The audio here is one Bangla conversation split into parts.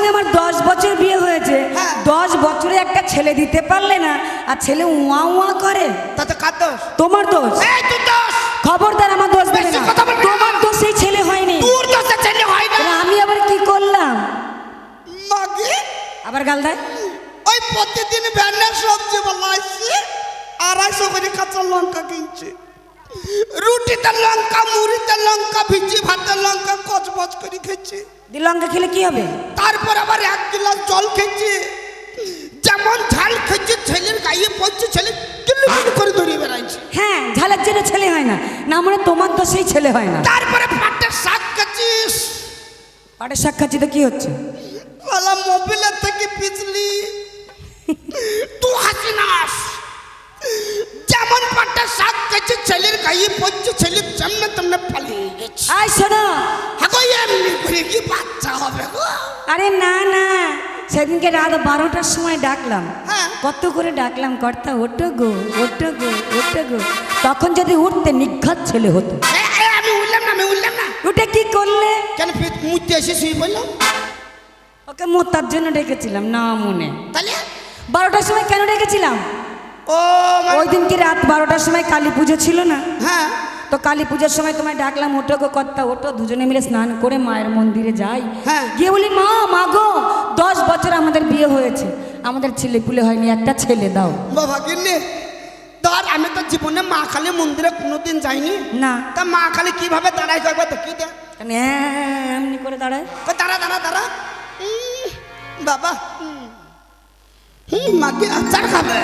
সঙ্গে আমার দশ বছর বিয়ে হয়েছে। হ্যাঁ। দশ বছরে একটা ছেলে দিতে পারলে না আর ছেলে উয়া উয়া করে। তাতে কার দোষ? তোমার দোষ। খবরদার আমার দোষ দেবে না। তোমার দোষ সেই ছেলে হয়নি। হয় আমি আবার কি করলাম? আবার গাল দেয়। ওই প্রতিদিন ভ্যানের সবজি বানাইছি আড়াইশো করে কাঁচা লঙ্কা কিনছে। রুটিতে লঙ্কা মুড়িতে লঙ্কা ভিজি ভাতে লঙ্কা কচবচ করে খেয়েছে। লঙ্কা খেলে কি হবে? তারপর আবার এক গ্লাস জল খেয়েছে। যেমন ঝাল খেয়েছে ছেলের গায়ে পড়ছে ছেলে করে দৌড়িয়ে বেড়াইছে। হ্যাঁ ঝালের জন্য ছেলে হয় না। না মানে তোমার তো সেই ছেলে হয় না। তারপরে পাটের শাক খেয়েছিস পাটের শাক খাচ্ছি তো কি হচ্ছে? মোবিলের থেকে পিছলি। গায়ে পড়ছে ছেলে যেমনে তেমনে পালিয়ে গেছে। আয় শোনো। হ্যাঁ গো, এমনি করে কি বাচ্চা হবে গো? আরে না না। সেদিনকে রাত বারোটার সময় ডাকলাম। হ্যাঁ। কত করে ডাকলাম কর্তা ওটো গো ওটো গো ওটো গো। তখন যদি উঠতে নিঘাত ছেলে হতো। আমি উঠলাম না আমি উঠলাম না। উঠে কি করলে? কেন মুতে এসে শুয়ে বললাম ওকে মোতার জন্য ডেকেছিলাম না মনে। তাহলে? বারোটার সময় কেন ডেকেছিলাম? ও ওই দিনকে রাত বারোটার সময় কালী পুজো ছিল না? হ্যাঁ। তো কালী পুজোর সময় তোমায় ডাকলাম ওটো গো কর্তা ওটো দুজনে মিলে স্নান করে মায়ের মন্দিরে যাই। হ্যাঁ। গিয়ে বলি মা মা গো দশ বছর আমাদের বিয়ে হয়েছে। আমাদের ছেলে পুলে হয়নি একটা ছেলে দাও। বাবা কিনে ধর আমি তো জীবনে মা কালী মন্দিরে কোনোদিন যাইনি। না। তা মা কালী কীভাবে দাঁড়াই একবার দেখি দে। এমনি করে দাঁড়ায়? দাঁড়া দাঁড়া দাঁড়া। বাবা মাকে আচার খাবে?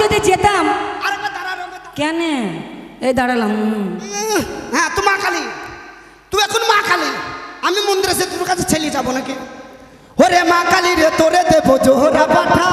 যদি যেতাম। কেন? এই দাঁড়ালাম। হ্যাঁ তো মা কালী তুই এখন মা কালী আমি মন্দিরে সে তোর কাছে ছেলে যাব নাকি? ওরে মা কালী রে তোরে দেবো জোহরা পাঠা।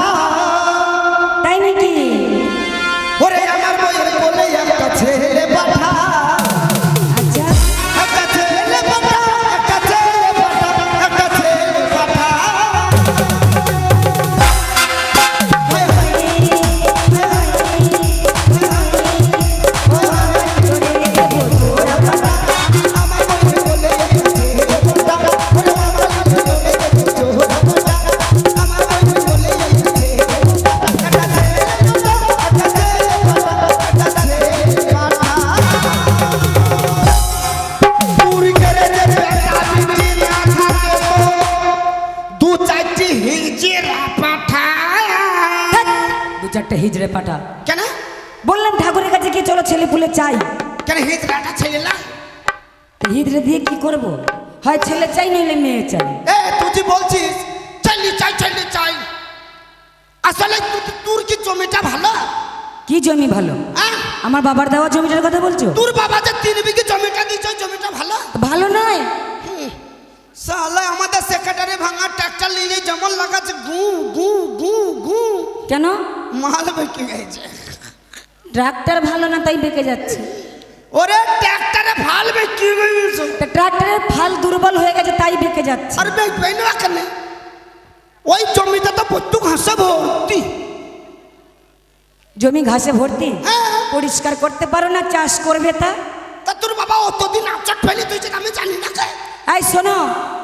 চারটে হিজড়ে পাঠা কেন? বললাম ঠাকুরের কাছে কি চলো ছেলে পুলে চাই। কেন হিজড়াটা ছেলে না? হিজড়ে দিয়ে কি করব? হয় ছেলে চাই নইলে মেয়ে চাই। এ তুই যে বলছিস চাইলি চাই চাইলি চাই। আসলে তোর কি জমিটা ভালো? কি জমি ভালো? হ্যাঁ? আমার বাবার দেওয়া জমিটার কথা বলছো? তোর বাবা যে তিন বিঘে জমিটা দিয়েছে জমিটা ভালো? ভালো নয়। সালা আমাদের সেক্রেটারি ভাঙা ট্রাক্টর নিয়ে যেমন লাগাচ্ছে গু গু গু গু। কেন? মাল বেঁকে গেছে। ট্রাক্টর ভালো না তাই বেঁকে যাচ্ছে। ওরে ট্রাক্টরে ভালো বেঁকে গেছে। ট্রাক্টরের ফাল দুর্বল হয়ে গেছে তাই বেঁকে যাচ্ছে। আর বেঁকবে না কেন? ওই জমিটা তো প্রত্যেক ঘাসে ভর্তি। জমি ঘাসে ভর্তি? হ্যাঁ। পরিষ্কার করতে পারো না চাষ করবে তা? তোর বাবা অতদিন আচট ফেলে তুই আমি জানি না এই শোনো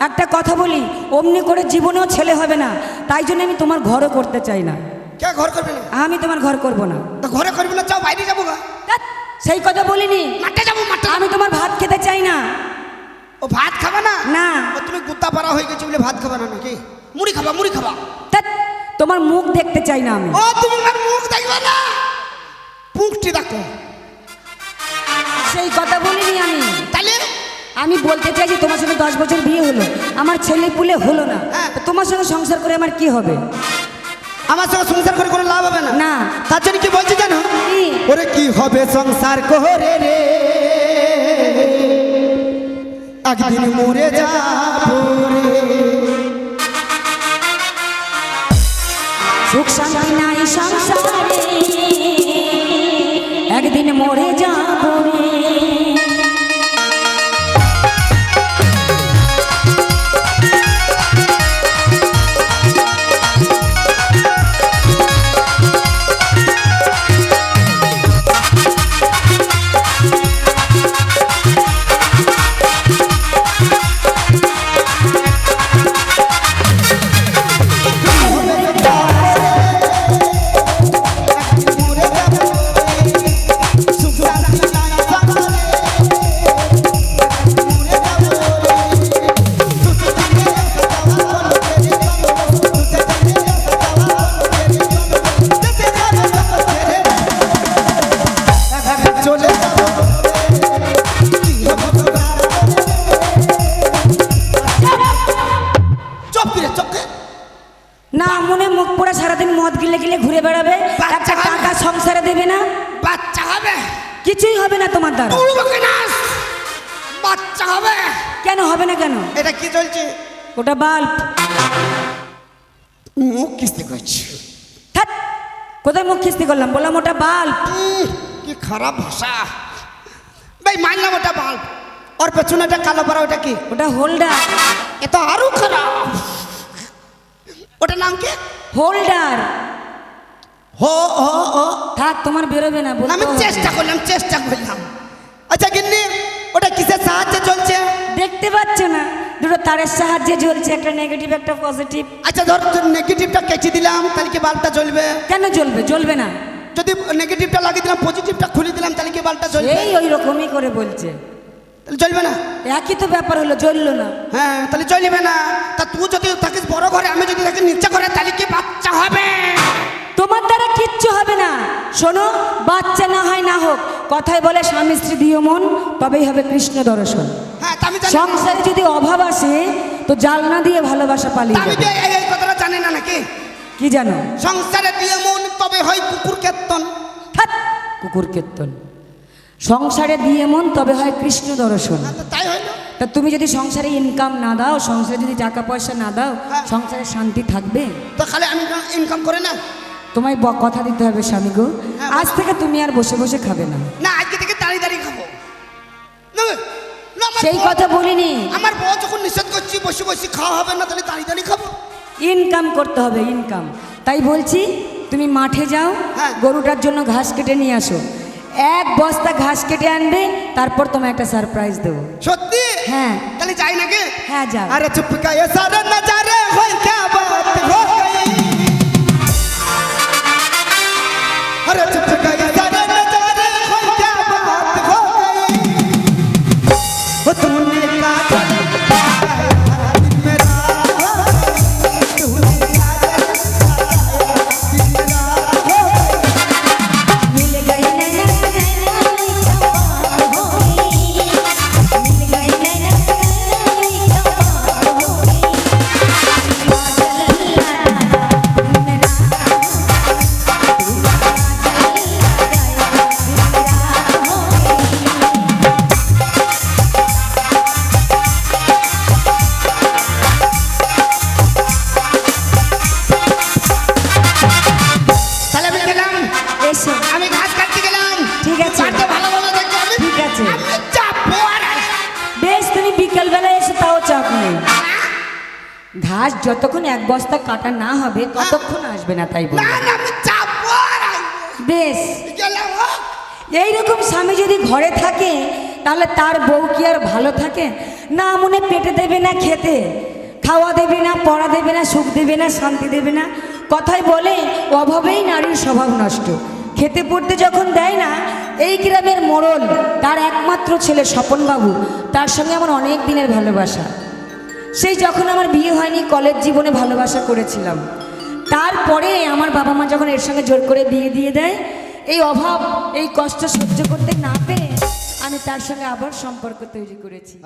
একটা কথা বলি অমনি করে জীবনেও ছেলে হবে না তাই জন্য আমি তোমার ঘরও করতে চাই না। কে ঘর করবে না? আমি তোমার ঘর করব না। তা ঘরে করবি না চাও বাইরে যাব গা। সেই কথা বলিনি। মাঠে যাব মাঠে আমি তোমার ভাত খেতে চাই না। ও ভাত খাবা না? না। তুমি গুত্তা পাড়া হয়ে গেছে বলে ভাত খাবা না নাকি? মুড়ি খাবা মুড়ি খাবা। তোমার মুখ দেখতে চাই না আমি। ও তুমি আমার মুখ দেখবে না। পুঁকটি দেখো। সেই কথা বলিনি আমি। তাহলে? আমি বলতে চাইছি তোমার সঙ্গে দশ বছর বিয়ে হলো আমার ছেলে পুলে হলো না। হ্যাঁ। তোমার সঙ্গে সংসার করে আমার কি হবে? আমার সঙ্গে সংসার করে কোনো লাভ হবে না? না। তার জন্য কি বলছি জানো? ওরে কি হবে সংসার করে রে? একদিন মরে যাব রে। সুখ শান্তি নাই সংসারে। একদিন মরে কিছুই হবে না তোমার দ্বারা। বাচ্চা হবে। কেন হবে না কেন? এটা কি চলছে? ওটা বাল্ব। মুখ কিস্তি করছে। কোথায় মুখ খিস্তি করলাম? বললাম ওটা বাল্ব। কি খারাপ ভাষা। ভাই মানলাম ওটা বাল্ব। ওর পেছনে একটা কালো পাড়া ওটা কি? ওটা হোল্ডার। এ তো আরও খারাপ। ওটার নাম কি? হোল্ডার। হো হো হো থাক তোমার বেরোবে না আমি চেষ্টা করলাম চেষ্টা করলাম। আচ্ছা গিন্নি ওটা কিসের সাহায্যে চলছে? দেখতে পাচ্ছ না দুটো তারের সাহায্যে জ্বলছে একটা নেগেটিভ একটা পজিটিভ আচ্ছা ধর নেগেটিভটা দিলাম তাহলে কি বাল্বটা জ্বলবে? কেন জ্বলবে? জ্বলবে না। যদি নেগেটিভটা লাগিয়ে দিলাম পজিটিভটা খুলে দিলাম তাহলে কি বাল্বটা জ্বলবে? এই ওই রকমই করে বলছে। তাহলে জ্বলবে না? একই তো ব্যাপার হলো জ্বললো না। হ্যাঁ তাহলে জ্বলবে না। তা তুই যদি থাকিস বড় ঘরে আমি যদি থাকি নিচে ঘরে তাহলে কি বাচ্চা হবে? শোনো বাচ্চা না হয় না হোক কথায় বলে স্বামী স্ত্রী দিও মন তবেই হবে কৃষ্ণ দর্শন। হ্যাঁ সংসারে যদি অভাব আসে তো জালনা দিয়ে ভালোবাসা এই এই কথাটা জানি না নাকি? কি জানো? সংসারে দিয়ে মন তবে হয় কুকুর কেতন থাক, কুকুর কীর্তন। সংসারে দিয়ে মন তবে হয় কৃষ্ণ দর্শন। হ্যাঁ, তাই হইল তা তুমি যদি সংসারে ইনকাম না দাও সংসারে যদি টাকা পয়সা না দাও হ্যাঁ। সংসারে শান্তি থাকবে? তো খালি আমি ইনকাম করে না? তোমায় ব কথা দিতে হবে স্বামী গো। হ্যাঁ, আজ থেকে তুমি আর বসে বসে খাবে না। না আজকে থেকে দাঁড়িয়ে দাঁড়িয়ে খাব। সেই কথা বলিনি। আমার বউ যখন নিষেধ করছি বসে বসে খাওয়া হবে না তাহলে দাঁড়িয়ে দাঁড়িয়ে খাব। ইনকাম করতে হবে ইনকাম তাই বলছি তুমি মাঠে যাও হ্যাঁ। গরুটার জন্য ঘাস কেটে নিয়ে আসো। এক বস্তা ঘাস কেটে আনবে তারপর তোমায় একটা সারপ্রাইজ দেবো। সত্যি? হ্যাঁ। তাহলে যাই নাকি? হ্যাঁ যাও। আরে চুপ কা এ সারা না যা রে হই ahora te বিকেলবেলায় এসে তাও চাপ নেই। ঘাস যতক্ষণ এক বস্তা কাটা না হবে ততক্ষণ আসবে না তাই বেশ। এইরকম স্বামী যদি ঘরে থাকে তাহলে তার বউ কি আর ভালো থাকে? না মনে পেটে দেবে না খেতে। খাওয়া দেবে না পড়া দেবে না সুখ দেবে না শান্তি দেবে না। কথায় বলে অভাবেই নারীর স্বভাব নষ্ট। খেতে পড়তে যখন দেয় না এই গ্রামের মোড়ল তার একমাত্র ছেলে স্বপনবাবু, তার সঙ্গে আমার অনেক দিনের ভালোবাসা। সেই যখন আমার বিয়ে হয়নি, কলেজ জীবনে ভালোবাসা করেছিলাম। তারপরে আমার বাবা মা যখন এর সঙ্গে জোর করে বিয়ে দিয়ে দেয়, এই অভাব, এই কষ্ট সহ্য করতে না পেয়ে আমি তার সঙ্গে আবার সম্পর্ক তৈরি করেছি।